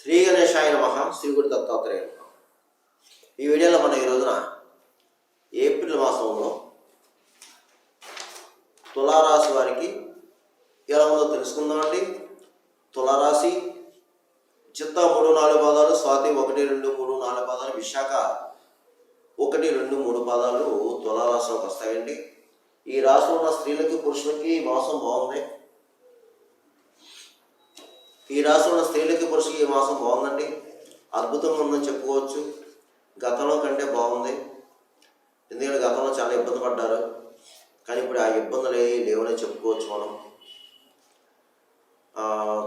శ్రీ గణేశాయ నమ శ్రీ గుడి దత్తాత్రేయ నమ. ఈ వీడియోలో మనం ఈ రోజున ఏప్రిల్ మాసంలో తులారాశి వారికి ఎలా ఉందో తెలుసుకుందామండి తులారాశి చిత్త మూడు నాలుగు పాదాలు స్వాతి ఒకటి రెండు మూడు నాలుగు పాదాలు విశాఖ ఒకటి రెండు మూడు పాదాలు తులారాశిలోకి వస్తాయండి. ఈ రాశిలో ఉన్న స్త్రీలకి పురుషులకి మాసం బాగుంది. ఈ రాశిలో స్త్రీలకి పురుషులకి ఈ మాసం బాగుందండి? అద్భుతంగా ఉందని చెప్పుకోవచ్చు. గతంలో కంటే బాగుంది. ఎందుకంటే గతంలో చాలా ఇబ్బంది పడ్డారు. కానీ ఇప్పుడు ఆ ఇబ్బందులు ఏవి లేవని చెప్పుకోవచ్చు మనం.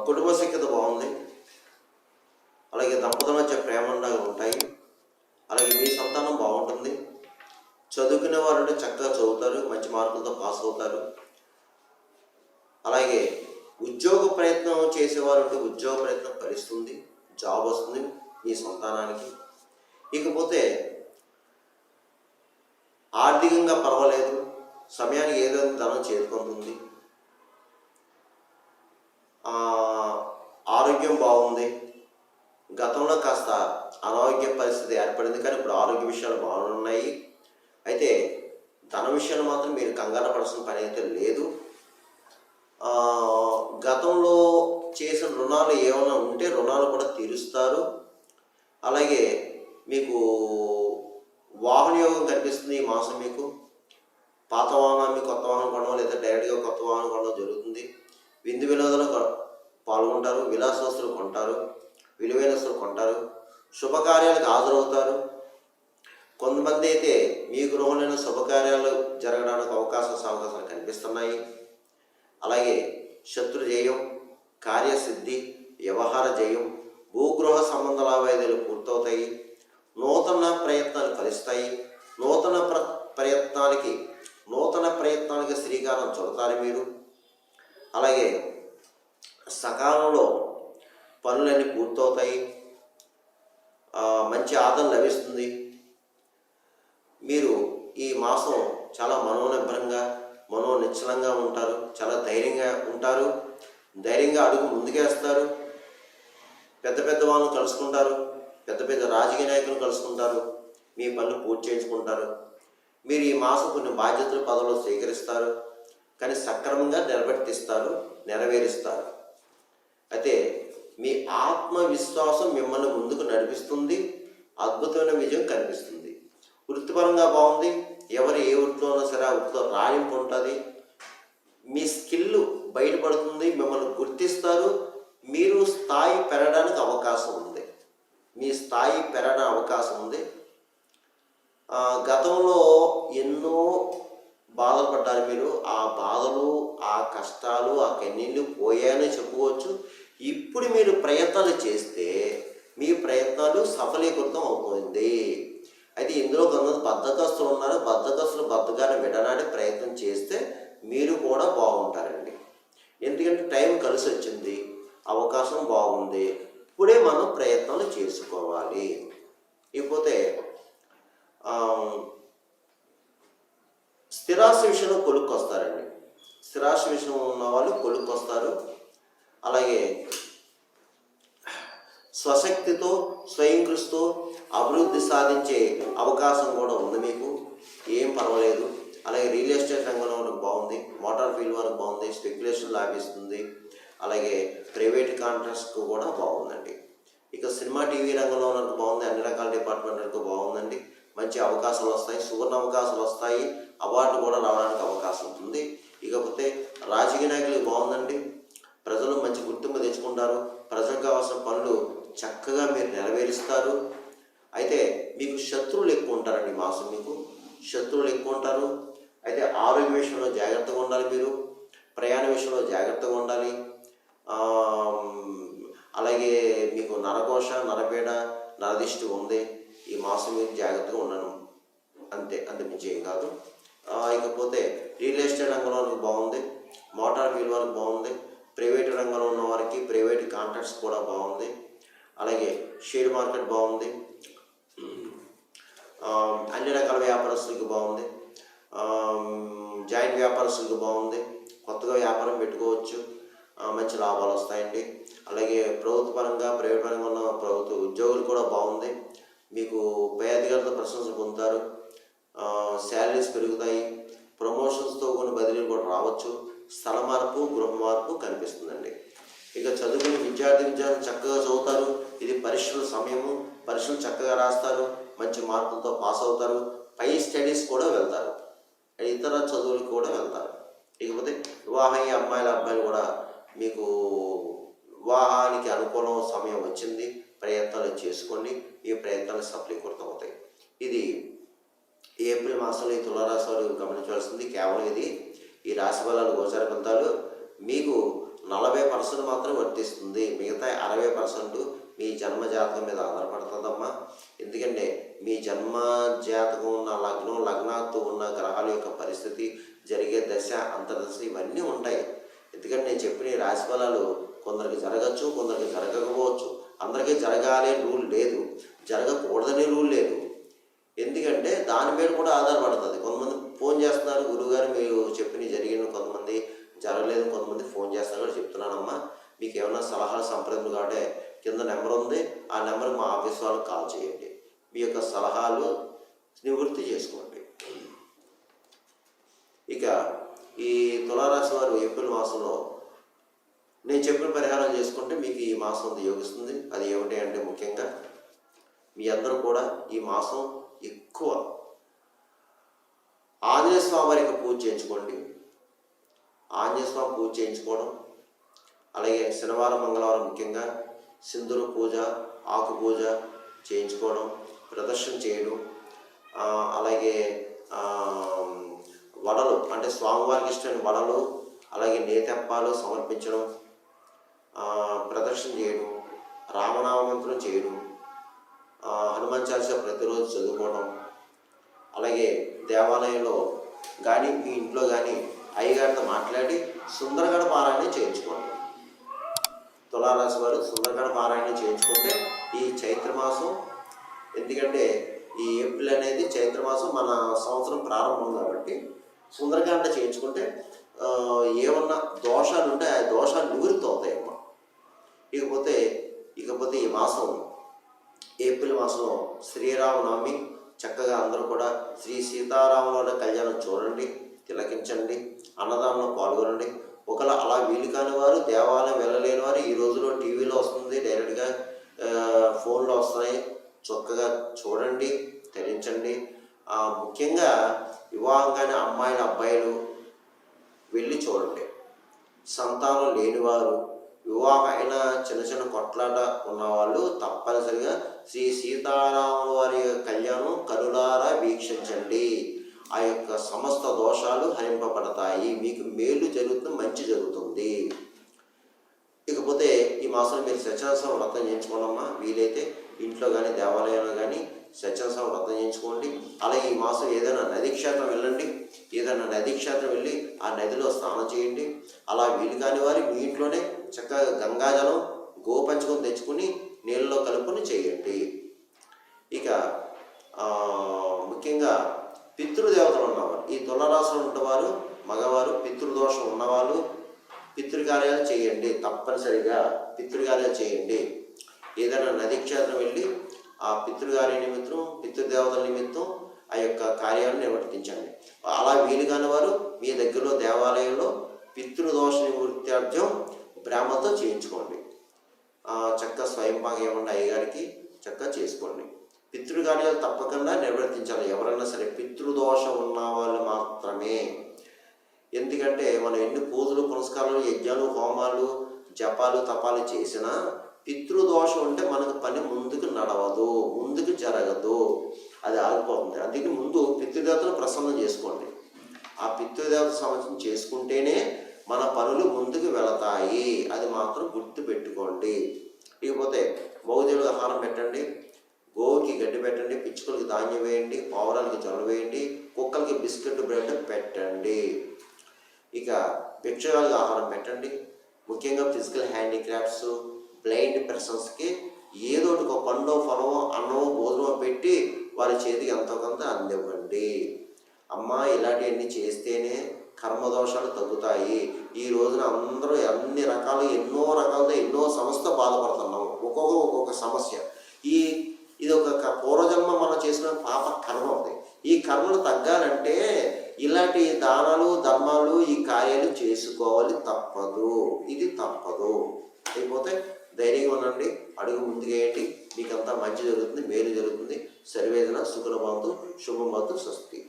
కుటుంబ సఖ్యత బాగుంది. అలాగే దంపతుల మధ్య ప్రేమ ఉంటాయి. అలాగే మీ సంతానం బాగుంటుంది. చదువుకునే వారు అంటే చక్కగా చదువుతారు. మంచి మార్కులతో పాస్ అవుతారు. అలాగే ఉద్యోగ ప్రయత్నం చేసేవారు ఉంటే ఉద్యోగ ప్రయత్నం ఫలిస్తుంది జాబ్ వస్తుంది మీ సంతానానికి. ఇకపోతే ఆర్థికంగా పర్వాలేదు సమయానికి ఏదో ధనం చేరుకుంటుంది ఆరోగ్యం బాగుంది. గతంలో కాస్త అనారోగ్య పరిస్థితి ఏర్పడింది కానీ ఇప్పుడు ఆరోగ్య విషయాలు బాగున్నాయి అయితే ధన విషయాలు మాత్రం మీరు కంగారు పడాల్సిన పని అయితే లేదు. గతంలో చేసిన రుణాలు ఏమైనా ఉంటే రుణాలు కూడా తీరుస్తారు. అలాగే మీకు వాహన యోగం కనిపిస్తుంది ఈ మాసం మీకు. పాత వాహనాన్ని కొత్త వాహనం కొనడం లేదా డైరెక్ట్గా కొత్త వాహనం కొనడం జరుగుతుంది. విందు వినోదాలు పాల్గొంటారు విలాస వస్తువులు కొంటారు విలువైన వస్తువులు కొంటారు శుభకార్యాలకు హాజరవుతారు. కొంతమంది అయితే మీ గృహంలోని శుభకార్యాలు జరగడానికి అవకాశం అవకాశాలు కనిపిస్తున్నాయి. అలాగే శత్రు జయం కార్యసిద్ధి వ్యవహార జయం భూగృహ సంబంధ లావాదేవీలు పూర్తవుతాయి. నూతన ప్రయత్నాలు ఫలిస్తాయి. నూతన ప్ర ప్రయత్నానికి నూతన ప్రయత్నానికి శ్రీకారం చుడతారు మీరు. అలాగే సకాలంలో పనులన్నీ పూర్తవుతాయి. మంచి ఆదరణ లభిస్తుంది. మీరు ఈ మాసం చాలా మనోనిబ్బరంగా మనోనిశ్చలంగా ఉంటారు చాలా ధైర్యంగా ఉంటారు. ధైర్యంగా అడుగు ముందుకేస్తారు. పెద్ద పెద్ద వాళ్ళని కలుసుకుంటారు పెద్ద పెద్ద రాజకీయ నాయకులు కలుసుకుంటారు మీ పనులు పూర్తి చేయించుకుంటారు. మీరు ఈ మాసం కొన్ని బాధ్యతలు పదవులు స్వీకరిస్తారు కానీ సక్రమంగా నిలబెట్టిస్తారు నెరవేరుస్తారు. అయితే మీ ఆత్మవిశ్వాసం మిమ్మల్ని ముందుకు నడిపిస్తుంది అద్భుతమైన విజయం కనిపిస్తుంది. వృత్తిపరంగా బాగుంది ఎవరు ఏ వృత్తిలో అయినా సరే ఆ వృత్తిలో రాణింపు ఉంటుంది. మీ స్కిల్ బయటపడుతుంది మిమ్మల్ని గుర్తిస్తారు. మీరు స్థాయి పెరగడానికి అవకాశం ఉంది. మీ స్థాయి పెరగడం అవకాశం ఉంది. ఆ, గతంలో ఎన్నో బాధలు పడ్డారు మీరు. ఆ బాధలు ఆ కష్టాలు ఆ కన్నీళ్ళు పోయాయని చెప్పుకోవచ్చు. ఇప్పుడు మీరు ప్రయత్నాలు చేస్తే మీ ప్రయత్నాలు సఫలీకృతం అవుతుంది. అయితే ఇందులో కొంతమంది బద్దకస్తులు ఉన్నారు. బద్దకస్తులు బద్దకాన్ని ప్రయత్నం చేస్తే మీరు కూడా బాగుంటారండి. ఎందుకంటే టైం కలిసి వచ్చింది అవకాశం బాగుంది ఇప్పుడే మనం ప్రయత్నాలు చేసుకోవాలి. ఇకపోతే స్థిరాశ విషయం విషయంలో కొలుక్కు వస్తారండి విషయంలో ఉన్న వాళ్ళు కొలుక్కొస్తారు. అలాగే స్వశక్తితో స్వయం కృషితో అభివృద్ధి సాధించే అవకాశం కూడా ఉంది మీకు. ఏం పర్వాలేదు. అలాగే రియల్ ఎస్టేట్ రంగంలో వరకు బాగుంది. మోటార్ ఫీల్డ్ వరకు బాగుంది. స్పెక్యులేషన్ లాభిస్తుంది. అలాగే ప్రైవేట్ కాంట్రాక్ట్స్కు కూడా బాగుందండి. ఇక సినిమా టీవీ రంగంలో ఉన్నట్టు బాగుంది. అన్ని రకాల డిపార్ట్మెంట్లకు బాగుందండి. మంచి అవకాశాలు వస్తాయి. సువర్ణ అవకాశాలు వస్తాయి. అవార్డు కూడా రావడానికి అవకాశం ఉంటుంది ఇకపోతే రాజకీయ నాయకులకు బాగుందండి. ప్రజలు మంచి గుర్తింపు తెచ్చుకుంటారు. ప్రజలకు కావాల్సిన పనులు చక్కగా మీరు నెరవేరుస్తారు. అయితే మీకు శత్రువులు ఎక్కువ ఉంటారండి మాసం మీకు. శత్రువులు ఎక్కువ ఉంటారు. అయితే ఆరోగ్య విషయంలో జాగ్రత్తగా ఉండాలి మీరు. ప్రయాణ విషయంలో జాగ్రత్తగా ఉండాలి. అలాగే మీకు నరకోశ నరపేడ నరదిష్టి ఉంది. ఈ మాసం మీరు జాగ్రత్తగా ఉండను అంతే అంత మించి ఏం కాదు ఇకపోతే రియల్ ఎస్టేట్ రంగంలో బాగుంది. మోటార్ వీల్ వరకు బాగుంది. ప్రైవేట్ రంగంలో ఉన్న వారికి ప్రైవేట్ కాంట్రాక్ట్స్ కూడా బాగుంది. అలాగే షేర్ మార్కెట్ బాగుంది. అన్ని రకాల వ్యాపారస్తులకి బాగుంది. జాయింట్ వ్యాపారస్తులకి బాగుంది. కొత్తగా వ్యాపారం పెట్టుకోవచ్చు. మంచి లాభాలు వస్తాయండి. అలాగే ప్రభుత్వ పరంగా ప్రైవేట్ పరంగా ఉన్న ప్రభుత్వ ఉద్యోగులు కూడా బాగుంది. మీకు పై అధికారులతో ప్రశంసలు పొందుతారు. శాలరీస్ పెరుగుతాయి. ప్రమోషన్స్తో కొన్ని బదిలీలు కూడా రావచ్చు. స్థల మార్పు గృహ మార్పు కనిపిస్తుందండి. ఇక చదువుకుని విద్యార్థి విద్యార్థులు చక్కగా చదువుతారు. ఇది పరీక్షల సమయము. పరీక్షలు చక్కగా రాస్తారు. మంచి మార్కులతో పాస్ అవుతారు. పై స్టడీస్ కూడా వెళ్తారు. ఇతర చదువులకు కూడా వెళ్తారు. ఇకపోతే వివాహం అయ్యే అమ్మాయిల అబ్బాయిలు కూడా మీకు వివాహానికి అనుకూలం సమయం వచ్చింది. ప్రయత్నాలు చేసుకోండి. ఈ ప్రయత్నాలు సఫలీకృతం అవుతాయి ఇది ఏప్రిల్ మాసంలో ఈ తులారాశి వారు గమనించవలసింది. కేవలం ఇది. ఈ రాశి బలాలు గోచార ఫలితాలు. పర్సెంట్ మాత్రం వర్తిస్తుంది. మిగతా అరవై పర్సెంట్ మీ జన్మ జాతకం మీద ఆధారపడుతుందమ్మా. ఎందుకంటే మీ జన్మ జాతకం ఉన్న లగ్నం లగ్నాతో ఉన్న గ్రహాల యొక్క పరిస్థితి జరిగే దశ అంతర్దశ ఇవన్నీ ఉంటాయి. ఎందుకంటే నేను చెప్పిన రాశి ఫలాలు కొందరికి జరగచ్చు కొందరికి జరగకపోవచ్చు. అందరికీ జరగాలి రూల్ లేదు. జరగకూడదనే రూల్ లేదు. ఎందుకంటే దాని మీద కూడా ఆధారపడుతుంది. కొంతమంది ఫోన్ చేస్తున్నారు గురువుగారు మీరు చెప్పిన జరిగిన కొంతమంది జరగలేదు కొంతమంది ఫోన్ చేస్తాను కూడా చెప్తున్నానమ్మా. మీకు ఏమైనా సలహాలు సంప్రదింపులు కాబట్టి కింద నెంబర్ ఉంది. ఆ నెంబర్ మా ఆఫీస్ వాళ్ళకి కాల్ చేయండి. మీ యొక్క సలహాలు నివృత్తి చేసుకోండి. ఇక ఈ తులారాశి వారు ఏప్రిల్ మాసంలో నేను చెప్పిన పరిహారం చేసుకుంటే మీకు ఈ మాసం యోగిస్తుంది అది ఏమిటి అంటే ముఖ్యంగా మీ అందరూ కూడా ఈ మాసం ఎక్కువ ఆంజనేయ స్వామి వారికి పూజ చేయించుకోండి. ఆంజనేయస్వామి పూజ చేయించుకోవడం. అలాగే శనివారం మంగళవారం ముఖ్యంగా సింధూర పూజ ఆకు పూజ చేయించుకోవడం ప్రదర్శన చేయడం. అలాగే వడలు అంటే స్వామివారికి ఇష్టమైన వడలు అలాగే నేతప్పాలు సమర్పించడం ప్రదర్శన చేయడం రామనామంత్రం చేయడం హనుమాన్ చాలీసా ప్రతిరోజు చదువుకోవడం. అలాగే దేవాలయంలో కానీ మీ ఇంట్లో కానీ అయ్యగారితో మాట్లాడి సుందరగడ పారాయణ చేయించుకోండి. తులారాశి వారు సుందరగడ పారాయణ చేయించుకుంటే ఈ చైత్ర మాసం ఎందుకంటే ఈ ఏప్రిల్ అనేది చైత్ర మాసం మన సంవత్సరం ప్రారంభం కాబట్టి సుందరకాండ చేయించుకుంటే ఏమన్నా దోషాలు ఉంటే ఆ దోషాలు నివృత్తి ఇకపోతే ఇకపోతే ఈ మాసం ఏప్రిల్ మాసంలో శ్రీరామనవమి చక్కగా అందరూ కూడా శ్రీ సీతారాముల కళ్యాణం చూడండి తిలకించండి. అన్నదానంలో పాల్గొనండి. ఒకవేళ అలా వీలు కాని వారు దేవాలయం వెళ్ళలేని వారు ఈ రోజులో టీవీలో వస్తుంది డైరెక్ట్గా ఫోన్లో వస్తున్నాయి. చక్కగా చూడండి ధరించండి ముఖ్యంగా వివాహం కాని అమ్మాయిలు అబ్బాయిలు వెళ్ళి చూడండి. సంతానం లేనివారు వివాహం అయిన చిన్న చిన్న కొట్లాట ఉన్నవాళ్ళు తప్పనిసరిగా శ్రీ సీతారాముల వారి కళ్యాణం కనులారా వీక్షించండి. ఆ యొక్క సమస్త దోషాలు హరింపబడతాయి. మీకు మేలు జరుగుతుంది మంచి జరుగుతుంది. ఇకపోతే ఈ మాసంలో మీరు సత్యాసం వ్రతం చేయించుకోనమ్మా వీలైతే ఇంట్లో కానీ దేవాలయంలో కానీ సత్యాసం వ్రతం చేయించుకోండి. అలాగే ఈ మాసం ఏదైనా నది క్షేత్రం వెళ్ళండి. ఏదైనా నది క్షేత్రం వెళ్ళి ఆ నదిలో స్నానం చేయండి. అలా వీలు కాని వారి మీ ఇంట్లోనే చక్కగా గంగాజలం గోపంచుకొని తెచ్చుకుని నీళ్ళలో కలుపుకొని చేయండి. ఇక ముఖ్యంగా పితృదేవతలు ఉన్నవారు. ఈ తులరాశిలో ఉన్నవారు మగవారు పితృదోషం ఉన్నవాళ్ళు పితృకార్యాలు చేయండి. తప్పనిసరిగా పితృకార్యాలు చేయండి. ఏదైనా నది క్షేత్రం వెళ్ళి ఆ పితృకార్య నిమిత్తం పితృదేవతల నిమిత్తం ఆ యొక్క కార్యాలను నిర్వర్తించండి. అలా వీలు కాని వారు మీ దగ్గరలో దేవాలయంలో పితృదోష నివృత్త్యార్థం బ్రాహ్మణతో చేయించుకోండి. చక్క చక్కగా స్వయం ఏమన్నా అయ్యగారికి చక్కగా చేసుకోండి. పితృకార్యాలు తప్పకుండా నిర్వర్తించాలి. ఎవరన్నా సరే పితృదోషం ఉన్న వాళ్ళు మాత్రమే. ఎందుకంటే మనం ఎన్ని పూజలు పురస్కారాలు యజ్ఞాలు హోమాలు జపాలు తపాలు చేసినా పితృదోషం ఉంటే మనకు పని ముందుకు నడవదు ముందుకు జరగదు. అది ఆగిపోతుంది. అందుకే ముందు పితృదేవతను ప్రసన్నం చేసుకోండి. ఆ పితృదేవత సంవత్సరం చేసుకుంటేనే మన పనులు ముందుకు వెళతాయి. అది మాత్రం గుర్తు పెట్టుకోండి ఇకపోతే బహుదేవులకు ఆహారం పెట్టండి. గోవుకి గడ్డి పెట్టండి పిచ్చుకలకి ధాన్యం వేయండి పావురాలకి జొన్న వేయండి కుక్కలకి బిస్కెట్ బ్రెడ్ పెట్టండి. ఇక భిక్షగాళ్ళకి ఆహారం పెట్టండి. ముఖ్యంగా ఫిజికల్ హ్యాండిక్రాఫ్ట్స్ బ్లైండ్ పర్సన్స్కి ఏదో ఒకటి ఒక పండో ఫలమో అన్నమో భోజనమో పెట్టి వారి చేతికి ఎంతో కొంత అందివ్వండి. అమ్మ ఇలాంటివన్నీ చేస్తేనే కర్మదోషాలు తగ్గుతాయి. ఈ రోజున అందరూ అన్ని రకాలు ఎన్నో రకాలతో ఎన్నో సమస్యతో బాధపడుతున్నాము ఒక్కొక్క ఒక్కొక్క సమస్య ఈ ఇది ఒక క- పూర్వజన్మ మనం చేసిన పాప కర్మ ఉంది. ఈ కర్మలు తగ్గాలంటే ఇలాంటి దానాలు ధర్మాలు ఈ కార్యాలు చేసుకోవాలి తప్పదు. ఇది తప్పదు. అయిపోతే ధైర్యంగా ఉండండి. అడుగు ముందుకేయండి మీకంతా మంచి జరుగుతుంది మేలు జరుగుతుంది. సర్వేదన సుఖనభవంతు శుభమతు స్వస్తి.